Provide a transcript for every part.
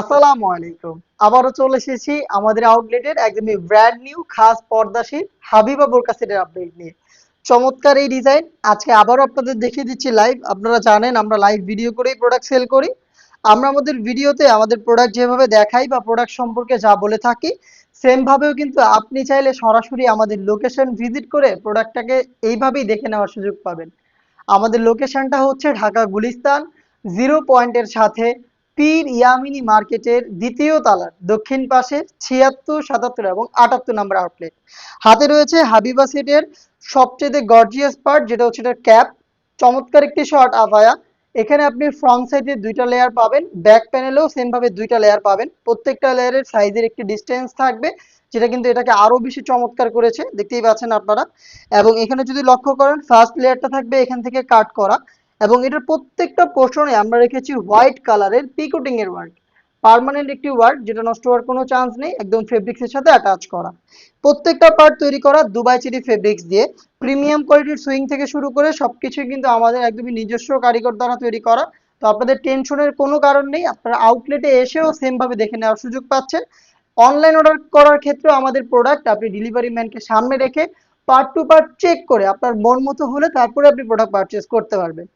আসসালামু আলাইকুম। আবারও চলে এসেছি আমাদের আউটলেটের একদমই ব্র্যান্ড নিউ খাস পর্দাশীল হাবিবা বোরকা আপডেট নিয়ে। চমৎকার এই ডিজাইন আজকে আবারও আপনাদের দেখিয়ে দিচ্ছি লাইভ আপনারা জানেন, আমরা লাইভ ভিডিও করেই প্রোডাক্ট সেল করি। আমরা আমাদের ভিডিওতে আমাদের প্রোডাক্ট যেভাবে দেখাই বা প্রোডাক্ট সম্পর্কে যা বলে থাকি সেম ভাবেও কিন্তু আপনি চাইলে সরাসরি আমাদের লোকেশন ভিজিট করে প্রোডাক্টটাকে এইভাবেই দেখে নেওয়ার সুযোগ পাবেন। আমাদের লোকেশনটা হচ্ছে ঢাকা গুলিস্তান জিরো পয়েন্টের সাথে পীর ইয়ামিনী মার্কেটের দ্বিতীয় তালার দক্ষিণ পাশে ছিয়াত্তর, সাতাত্তর এবং আটাত্তর নাম্বার আউটলেট। হাতে রয়েছে হাবিবা সেটের সবচেয়ে গর্জিয়াস পার্ট যেটা হচ্ছে এটার ক্যাপ চমৎকার একটি শর্ট আভায়া। এখানে আপনি ফ্রন্ট সাইডে দুইটা লেয়ার পাবেন ব্যাক প্যানেলেও সেম ভাবে দুইটা লেয়ার পাবেন। প্রত্যেকটা লেয়ারের সাইজের একটি ডিস্টেন্স থাকবে, যেটা কিন্তু এটাকে আরও বেশি চমৎকার করেছে। দেখতেই পাচ্ছেন আপনারা। এবং এখানে যদি লক্ষ্য করেন ফার্স্ট লেয়ারটা থাকবে এখান থেকে কাট করা। এবং এটার প্রত্যেকটা পোর্শনে আমরা রেখেছি হোয়াইট কালারের পিকোটিং এর ওয়ার্ক পার্মানেন্ট একটি ওয়ার্ক যেটা নষ্ট হওয়ার কোনো চান্স নেই, একদম ফেব্রিক্স এর সাথে অ্যাটাচ করা। প্রত্যেকটা পার্ট তৈরি করা দুবাই চেরি ফেব্রিক্স দিয়ে। প্রিমিয়াম কোয়ালিটির সুইং থেকে শুরু করে সবকিছুই কিন্তু আমাদের একদমই নিজস্ব কারিগর দ্বারা তৈরি করা। তো আপনাদের টেনশনের কোনো কারণ নেই, আপনারা আউটলেটে এসেও সেম ভাবে দেখে নেওয়ার সুযোগ পাচ্ছেন। অনলাইন অর্ডার করার ক্ষেত্রে আমাদের প্রোডাক্ট আপনি ডেলিভারি ম্যানকে সামনে রেখে পার্ট টু পার্ট চেক করে আপনার মন মতো হলে তারপরে আপনি প্রোডাক্ট পারচেস করতে পারবেন।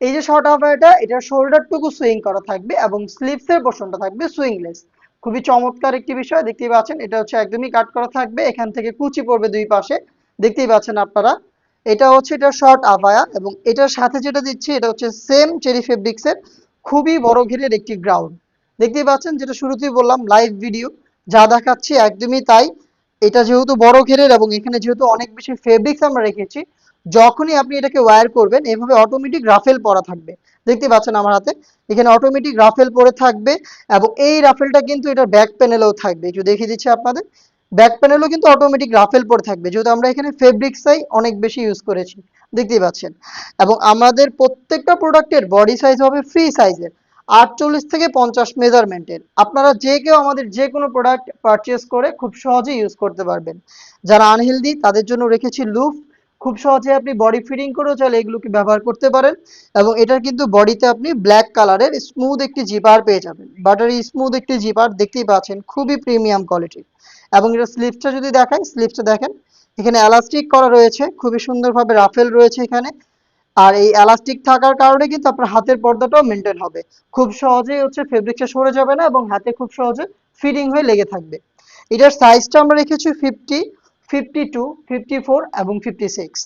এই যে শর্ট আফায়াটা এটা শোল্ডারটুকু সুইং করা থাকবে এবং স্লিভসের পোর্শনটা থাকবে সুইংলেস। খুবই চমৎকার একটি বিষয়, দেখতেই পাচ্ছেন, এটা হচ্ছে একদমই কাট করা থাকবে, এখান থেকে কুচি পড়বে দুই পাশে, দেখতেই পাচ্ছেন আপনারা। এটা হচ্ছে এটা শর্ট আফায়া এবং এটার সাথে যেটা দিচ্ছি, এটা হচ্ছে সেম চেরি ফেব্রিক্সের খুবই বড় ঘেরের একটি গ্রাউন্ড। দেখতেই পাচ্ছেন, যেটা শুরুতেই বললাম, লাইভ ভিডিও, যা দেখাচ্ছি একদমই তাই। এটা যেহেতু বড় ঘেরের এবং এখানে যেহেতু অনেক বেশি ফেব্রিক্স আমরা রেখেছি যখনই আপনি এটাকে ওয়্যার করবেন, এভাবে অটোমেটিক রাফেল পরা থাকবে। দেখতে পাচ্ছেন আমার হাতে? এখানে অটোমেটিক রাফেল পরে থাকবে এবং এই রাফেলটা কিন্তু এটা ব্যাক প্যানেলেও থাকবে। একটু দেখিয়ে দিচ্ছি আপনাদের। ব্যাক প্যানেলও কিন্তু অটোমেটিক রাফেল পরে থাকবে। যেহেতু আমরা এখানে ফেব্রিক্সাই অনেক বেশি ইউজ করেছি। দেখতেই পাচ্ছেন? এবং আমাদের প্রত্যেকটা প্রোডাক্টের বডি সাইজ হবে ফ্রি সাইজের আটচল্লিশ থেকে পঞ্চাশ মেজারমেন্টের আপনারা যে কেউ আমাদের যে কোনো প্রোডাক্ট পারচেস করে খুব সহজে ইউজ করতে পারবেন। যারা আনহেলদি তাদের জন্য রেখেছি লুফ খুব সহজে আপনি বডি ফিটিং করেও চাইলে এগুলোকে ব্যবহার করতে পারেন এবং এটার কিন্তু বডিতে আপনি ব্ল্যাক কালারের স্মুথ একটি জিপার পেয়ে যাবেন। বাটারি স্মুথ একটি জিপার দেখতেই পাচ্ছেন, খুবই প্রিমিয়াম কোয়ালিটির এবং এটা স্লিপসটা যদি দেখেন স্লিপসটা দেখেন, এখানে এলাস্টিক করা রয়েছে, খুবই সুন্দরভাবে রাফেল রয়েছে এখানে আর এই এলাস্টিক থাকার কারণে কিন্তু আপনার হাতের পর্দাটাও মেনটেন হবে। খুব সহজেই হচ্ছে ফেব্রিকটা সরে যাবে না এবং হাতে খুব সহজে ফিটিং হয়ে লেগে থাকবে। এটার সাইজটা আমরা রেখেছি fifty fifty two fifty four এবং ফিফটি সিক্স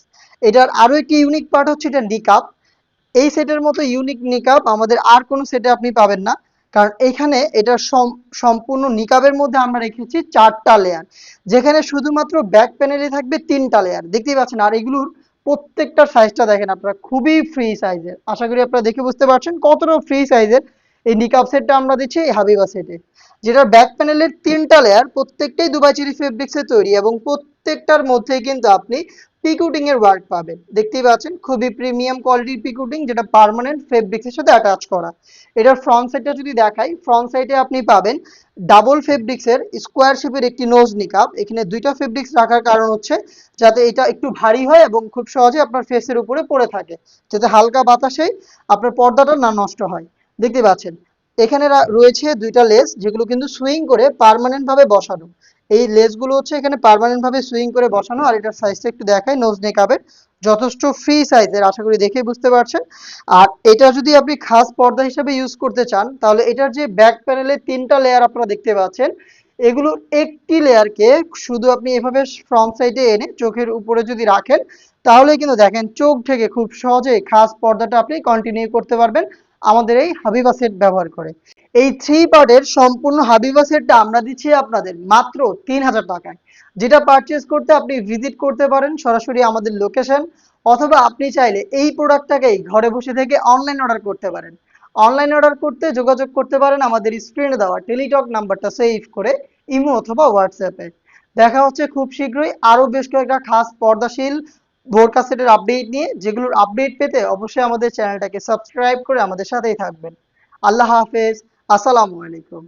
এটার আরও একটি ইউনিক পার্ট হচ্ছে এটা নিকাপ এই সেটের মতো ইউনিক নিকাপ আমাদের আর কোনো সেটে আপনি পাবেন না। কারণ এখানে এটা সম্পূর্ণ নিকাবের মধ্যে আমরা রেখেছি চারটা লেয়ার যেখানে শুধুমাত্র ব্যাক প্যানেলে থাকবে তিনটা লেয়ার দেখতেই পাচ্ছেন, আর এগুলোর প্রত্যেকটার সাইজটা দেখেন আপনারা, খুবই ফ্রি সাইজের আশা করি আপনারা দেখে বুঝতে পারছেন কতটা ফ্রি সাইজের এই নিকাব সেটটা আমরা দিচ্ছি এই হাবিবা সেটে যেটার ব্যাক প্যানেলের তিনটা লেয়ার প্রত্যেকটাই দুবাই চেরি ফেব্রিক্সে তৈরি এবং প্রত্যেকটার মধ্যেই কিন্তু আপনি পিকুটিং এর ওয়ার্ক পাবেন। দেখতেই পাচ্ছেন, খুবই প্রিমিয়াম কোয়ালিটির পিকুটিং যেটা পার্মানেন্ট ফেব্রিক্সের সাথে অ্যাটাচ করা। এটার ফ্রন্ট সাইডটা যদি দেখাই ফ্রন্ট সাইডে আপনি পাবেন ডাবল ফেব্রিক্সের স্কোয়ার শেপের একটি নোজ নিকাপ এখানে দুইটা ফেব্রিক্স রাখার কারণ হচ্ছে যাতে এটা একটু ভারী হয় এবং খুব সহজে আপনার ফেসের উপরে পড়ে থাকে। যাতে হালকা বাতাসেই আপনার পর্দাটা না নষ্ট হয়। দেখতে পাচ্ছেন, এখানে রয়েছে দুইটা লেস যেগুলো কিন্তু সুইং করে পার্মানেন্ট ভাবে বসানো। এই লেসগুলো হচ্ছে এখানে পার্মানেন্ট ভাবে সুইং করে বসানো, আর এটার সাইজটা একটু দেখাই নোজ নেক নেকাবের যথেষ্ট ফ্রি সাইজের আশা করি দেখে বুঝতে পারছেন। আর এটা যদি আপনি খাস পর্দা হিসেবে ইউজ করতে চান, তাহলে এটার যে ব্যাক প্যানেলে তিনটা লেয়ার আপনারা দেখতে পাচ্ছেন, এগুলোর একটি লেয়ারকে শুধু আপনি এভাবে ফ্রন্ট সাইডে এনে চোখের উপরে যদি রাখেন, তাহলে কিন্তু দেখেন চোখ থেকে খুব সহজে খাস পর্দাটা আপনি কন্টিনিউ করতে পারবেন। আমাদের এই হাবিবা সেট ব্যবহার করে। এই থ্রি পার্টের সম্পূর্ণ হাবিবা সেটটা আমরা দিচ্ছি আপনাদের মাত্র তিন হাজার টাকায়। যেটা পারচেস করতে আপনি ভিজিট করতে পারেন সরাসরি আমাদের লোকেশন অথবা আপনি চাইলে এই প্রোডাক্টটাকেই ঘরে বসে থেকে অনলাইন অর্ডার করতে পারেন। অনলাইন অর্ডার করতে যোগাযোগ করতে পারেন আমাদের স্ক্রিনে দেওয়া টেলিটক নাম্বারটা সেভ করে ইমো অথবা হোয়াটসঅ্যাপে দেখা হচ্ছে খুব শীঘ্রই আরও বেশ কয়েকটা খাস পর্দাশীল বোরকা সেটের আপডেট নিয়ে যেগুলোর আপডেট পেতে অবশ্যই আমাদের চ্যানেলটাকে সাবস্ক্রাইব করে আমাদের সাথেই থাকবেন। আল্লাহ হাফেজ। আসসালামু আলাইকুম।